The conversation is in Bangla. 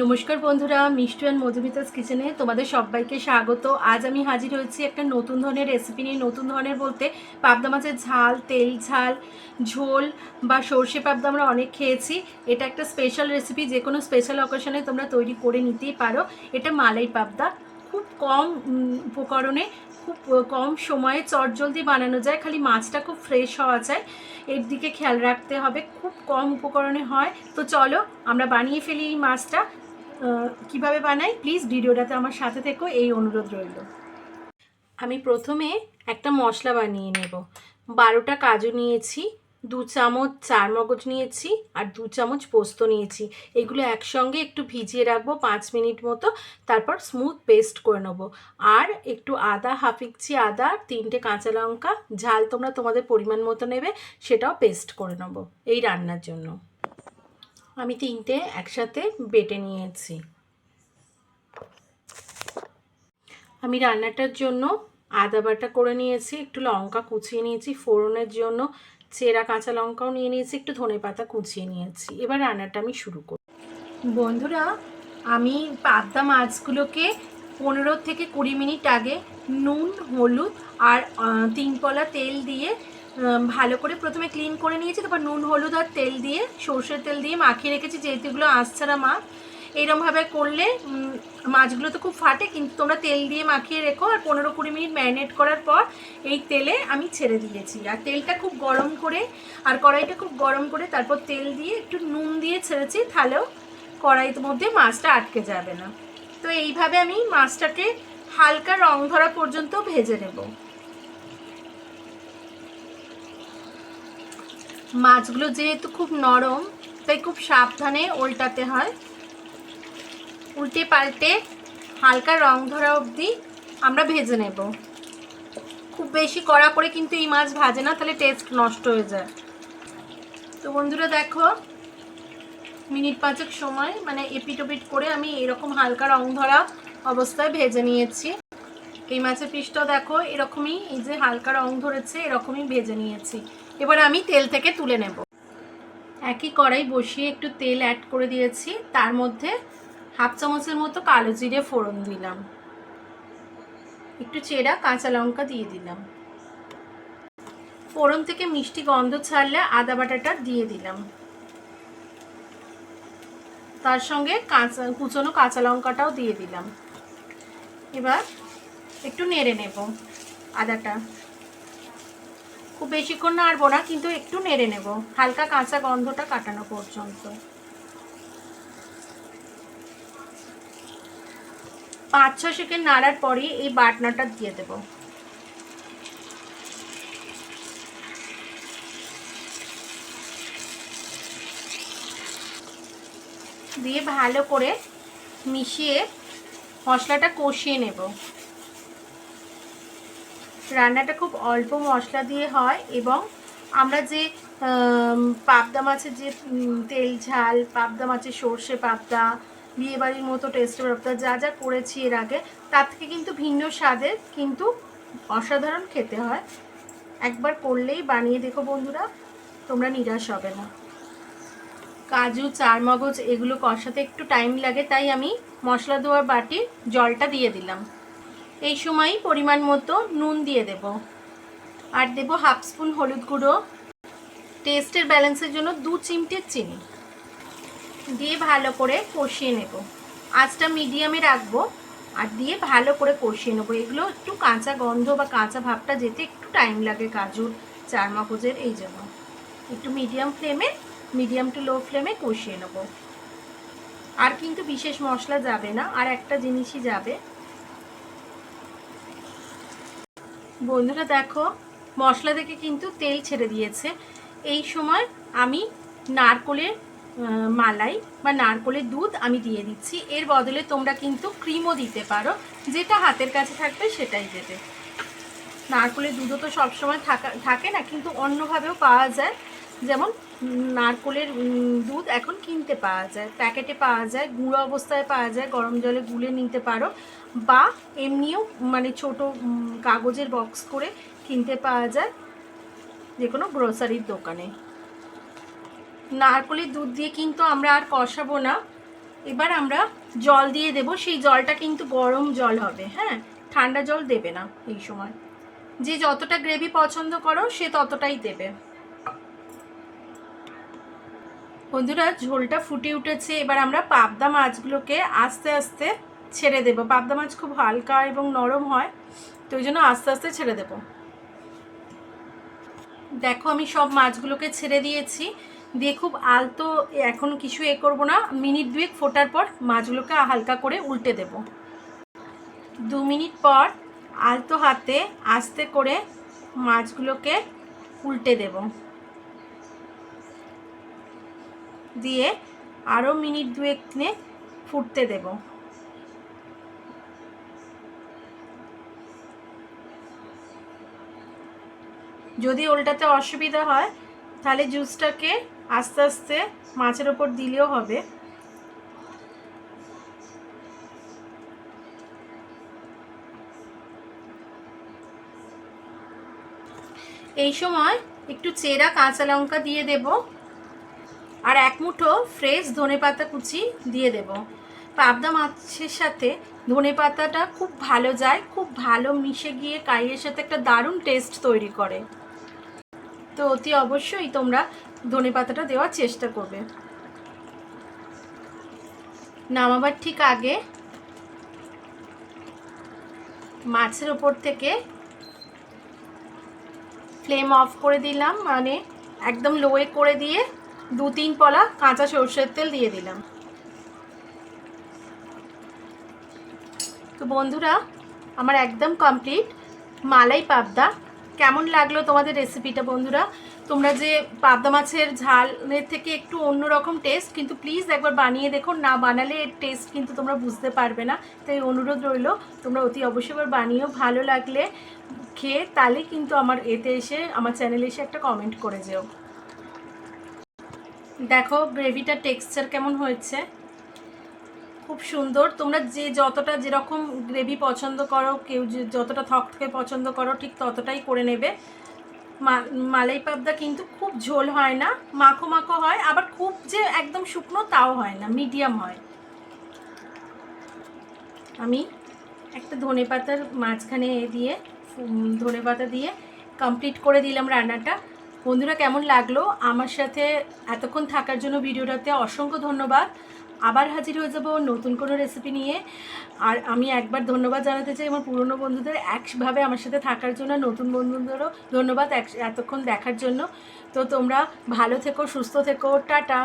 নমস্কার বন্ধুরা, মিষ্টু অ্যান্ড মধুমিতাস কিচেনে তোমাদের সবাইকে স্বাগত। আজ আমি হাজির হয়েছি একটা নতুন ধরনের রেসিপি নিয়ে। নতুন ধরনের বলতে পাবদা মাছের ঝাল, তেল ঝাল, ঝোল বা সর্ষে পাবদা আমরা অনেক খেয়েছি। এটা একটা স্পেশাল রেসিপি যে কোনো স্পেশাল অকেশনে তোমরা তৈরি করে নিতেই পারো। এটা মালাই পাবদা। খুব কম উপকরণে, খুব কম সময়ে চটজলদি বানানো যায়। খালি মাছটা খুব ফ্রেশ হওয়া চাই। এর দিকে খেয়াল রাখতে হবে। খুব কম উপকরণে হয়। তো চলো আমরা বানিয়ে ফেলি এই মাছটা। কীভাবে বানাই? প্লিজ ভিডিওটাতে আমার সাথে থেকো, এই অনুরোধ রইল। আমি প্রথমে একটা মশলা বানিয়ে নেব। বারোটা কাজু নিয়েছি, দু চামচ চার মগজ নিয়েছি আর দু চামচ পোস্ত নিয়েছি। এগুলো একসঙ্গে একটু ভিজিয়ে রাখব পাঁচ মিনিট মতো, তারপর স্মুথ পেস্ট করে নেব। আর একটু আদা হাফ ইঞ্চি আদা, তিনটে কাঁচা লঙ্কা, ঝাল তোমরা তোমাদের পরিমাণ মতো নেবে, সেটাও পেস্ট করে নেব এই রান্নার জন্য। আমি তিনটে একসাথে বেটে নিয়েছি। আমি রান্নাটার জন্য আদা বাটা করে নিয়েছি একটু লঙ্কা কুচিয়ে নিয়েছি ফোড়নের জন্য চেরা কাঁচা লঙ্কাও নিয়ে নিয়েছি একটু ধনে পাতা কুচিয়ে নিয়েছি। এবার রান্নাটা আমি শুরু করি। বন্ধুরা আমি পাবদা মাছগুলোকে পনেরো থেকে কুড়ি মিনিট আগে নুন হলুদ আর আহ, তিন পলা তেল দিয়ে ভালো করে প্রথমে ক্লিন করে নিয়েছি, তারপর নুন, হলুদ আর তেল দিয়ে, সর্ষের তেল দিয়ে মাখিয়ে রেখেছি, যেহেতু এগুলো আঁশছাড়া মাছ এরমভাবে করলে মাছগুলো তো খুব ফাটে, কিন্তু তোমরা তেল দিয়ে মাখিয়ে রেখো, আর পনেরো কুড়ি মিনিট ম্যারিনেট করার পর এই তেলে আমি ছেড়ে দিয়েছি। আর তেলটা খুব গরম করে, আর কড়াইটা খুব গরম করে তারপর তেল দিয়ে একটু নুন দিয়ে ছেড়েছি, তাহলেও কড়াইয়ের মধ্যে মাছটা আটকে যাবে না। তো এইভাবে আমি মাছটাকে হালকা রং ধরা পর্যন্ত ভেজে নেব। মাছগুলো যেহেতু খুব নরম, তাই খুব সাবধানে উল্টাতে হয়। উল্টে পাল্টে হালকা রং ধরা অবধি আমরা ভেজে নেব। খুব বেশি কড়া করে কিন্তু এই মাছ ভাজে না, তাহলে টেস্ট নষ্ট হয়ে যায়। তো বন্ধুরা দেখো, মিনিট পাঁচেক সময় মানে এপিটোপিট করে আমি এরকম হালকা রং ধরা অবস্থায় ভেজে নিয়েছি। এই মাছের পিসটাও দেখো, এরকমই, এই যে হালকা রং ধরেছে, এরকমই ভেজে নিয়েছি। এবার আমি তেল থেকে তুলে নেব। একই কড়াই বসিয়ে একটু তেল অ্যাড করে দিয়েছি। তার মধ্যে হাফ চামচের মতো কালো জিরে ফোড়ন দিলাম। একটু চেরা কাঁচা লঙ্কা দিয়ে দিলাম। ফোড়ন থেকে মিষ্টি গন্ধ ছাড়লে আদা বাটাটা দিয়ে দিলাম। তার সঙ্গে কাঁচা, কুচনো কাঁচা লঙ্কাটাও দিয়ে দিলাম। এবার একটু নেড়ে নেব আদাটা। খুব বেশিক্ষণ নাড়বো না, কিন্তু একটু নেড়ে নেব। হালকা কাঁচা গন্ধটা কাটানো পর্যন্ত। পাঁচ ছ সেকেন্ড নাড়ার পরে এই বাটনাটা দিয়ে দেব। দিয়ে ভালো করে মিশিয়ে মশলাটা কষিয়ে নেব। রান্নাটা খুব অল্প মশলা দিয়ে হয় এবং আমরা যে পাবদা মাছের যে তেল ঝাল, পাবদা মাছের সর্ষে পাবদা, বিয়েবাড়ির মতো টেস্টের পাবদা, যা যা করেছি এর আগে, তার থেকে কিন্তু ভিন্ন স্বাদের কিন্তু অসাধারণ খেতে হয়। একবার করলেই বানিয়ে দেখো বন্ধুরা, তোমরা নিরাশ হবে না। কাজু, চারমগজ, এগুলো কষাতে একটু টাইম লাগে, তাই আমি মশলা দেওয়ার বাটি জলটা দিয়ে দিলাম। এই সময়ই পরিমাণ মতো নুন দিয়ে দেব। আর দেব হাফ স্পুন হলুদ গুঁড়ো। টেস্টের ব্যালেন্সের জন্য দু চিমটে চিনি। দিয়ে ভালো করে কষিয়ে নেব। আঁচটা মিডিয়ামে রাখব আর দিয়ে ভালো করে কষিয়ে নেব। এগুলো একটু কাঁচা গন্ধ বা কাঁচা ভাবটা যেতে একটু টাইম লাগে কাজুর চারমগজের এই জন্য। একটু মিডিয়াম ফ্লেমে, মিডিয়াম টু লো ফ্লেমে কষিয়ে নেব। আর কিন্তু বিশেষ মশলা যাবে না। আর একটা জিনিসই যাবে বন্ধুরা দেখো, মশলা থেকে কিন্তু তেল ছেড়ে দিয়েছে। এই সময় আমি নারকোলের মালাই বা নারকোলের দুধ আমি দিয়ে দিচ্ছি। এর বদলে তোমরা কিন্তু ক্রিমও দিতে পারো, যেটা হাতের কাছে থাকবে সেটাই দেবে। নারকোলের দুধও তো সবসময় থাকা, থাকে না, কিন্তু অন্যভাবেও পাওয়া যায়। যেমন নারকোলের দুধ এখন কিনতে পাওয়া যায়। প্যাকেটে পাওয়া যায়, গুঁড়ো অবস্থায় পাওয়া যায়, গরম জলে গুলে নিতে পারো। বা এমনিও মানে ছোট কাগজের বক্স করে কিনতে পাওয়া যায় যে কোনো গ্রোসারির দোকানে। নারকোলের দুধ দিয়ে কিন্তু আমরা আর কষাবো না। এবার আমরা জল দিয়ে দেব, সেই জলটা কিন্তু গরম জল হবে হ্যাঁ? ঠান্ডা জল দেবে না এই সময়। যে যতটা গ্রেভি পছন্দ করো, সে ততটাই দেবে। বন্ধুরা, ঝোলটা ফুটে উঠেছে। এবার আমরা পাবদা মাছগুলোকে আস্তে আস্তে ছেড়ে দেব। পাবদা মাছ খুব হালকা এবং নরম হয়, তো ওই জন্য আস্তে আস্তে ছেড়ে দেব। দেখো, আমি সব মাছগুলোকে ছেড়ে দিয়েছি। দিয়ে খুব আলতো, এখন কিছু এ করব না, মিনিট দুয়েক ফোটার পর মাছগুলোকে হালকা করে উল্টে দেব। দু মিনিট পর আলতো হাতে আস্তে করে মাছগুলোকে উল্টে দেব। দিয়ে আরও মিনিট দুয়েক নে ফুটতে দেব। যদি ওলটাতে অসুবিধা হয়, তাহলে জুসটাকে আস্তে আস্তে মাছের ওপর দিলেও হবে। এই সময় একটু চেরা কাঁচা লঙ্কা দিয়ে দেব। আর এক মুঠো ফ্রেশ ধনে পাতা কুচি দিয়ে দেব। পাবদা মাছের সাথে ধনে পাতাটা খুব ভালো যায়, খুব ভালো মিশে গিয়ে কাইয়ের সাথে একটা দারুণ টেস্ট তৈরি করে। তো অতি অবশ্যই তোমরা ধনে পাতাটা দেওয়ার চেষ্টা করবে। নামাবার ঠিক আগে মাছের ওপর থেকে ফ্লেম অফ করে দিলাম মানে একদম লোয়ে করে দিয়ে দু তিন পলা কাঁচা সর্ষের তেল দিয়ে দিলাম। তো বন্ধুরা, আমার একদম কমপ্লিট মালাই পাবদা। কেমন লাগল তোমাদের রেসিপিটা বন্ধুরা? তোমরা যে পাবদা মাছের ঝালের থেকে একটু অন্যরকম টেস্ট কিন্তু প্লিজ একবার বানিয়ে দেখো। না বানালে এর টেস্ট কিন্তু তোমরা বুঝতে পারবে না। তাই অনুরোধ রইল, তোমরা অতি অবশ্যই এবার বানিয়েও ভালো লাগলে খেয়ে তাহলে কিন্তু আমার এতে এসে, আমার চ্যানেলে এসে একটা কমেন্ট করে যেও। দেখো গ্রেভিটার টেক্সচার কেমন হয়েছে? খুব সুন্দর। তোমরা যে যতটা যেরকম গ্রেভি পছন্দ করো, কেউ যতটা থকথকে পছন্দ করো, ঠিক ততটাই করে নেবে। মালাই পাবদা কিন্তু খুব ঝোল হয় না, মাখো মাখো হয়, আবার খুব যে একদম শুকনো তাও হয় না, মিডিয়াম হয়। আমি একটা ধনে পাতার মাঝখানে দিয়ে ধনে পাতা দিয়ে কমপ্লিট করে দিলাম রান্নাটা। বন্ধুরা, কেমন লাগল? আমার সাথে এতক্ষণ থাকার জন্য ভিডিওটাতে অসংখ্য ধন্যবাদ। আবার হাজির হয়ে যাব নতুন কোনো রেসিপি নিয়ে। আর আমি একবার ধন্যবাদ জানাতে চাই আমার পুরনো বন্ধুদের একভাবে আমার সাথে থাকার জন্য, নতুন বন্ধুদেরও ধন্যবাদ এতক্ষণ দেখার জন্য। তো তোমরা ভালো থেকো, সুস্থ থেকো, টাটা।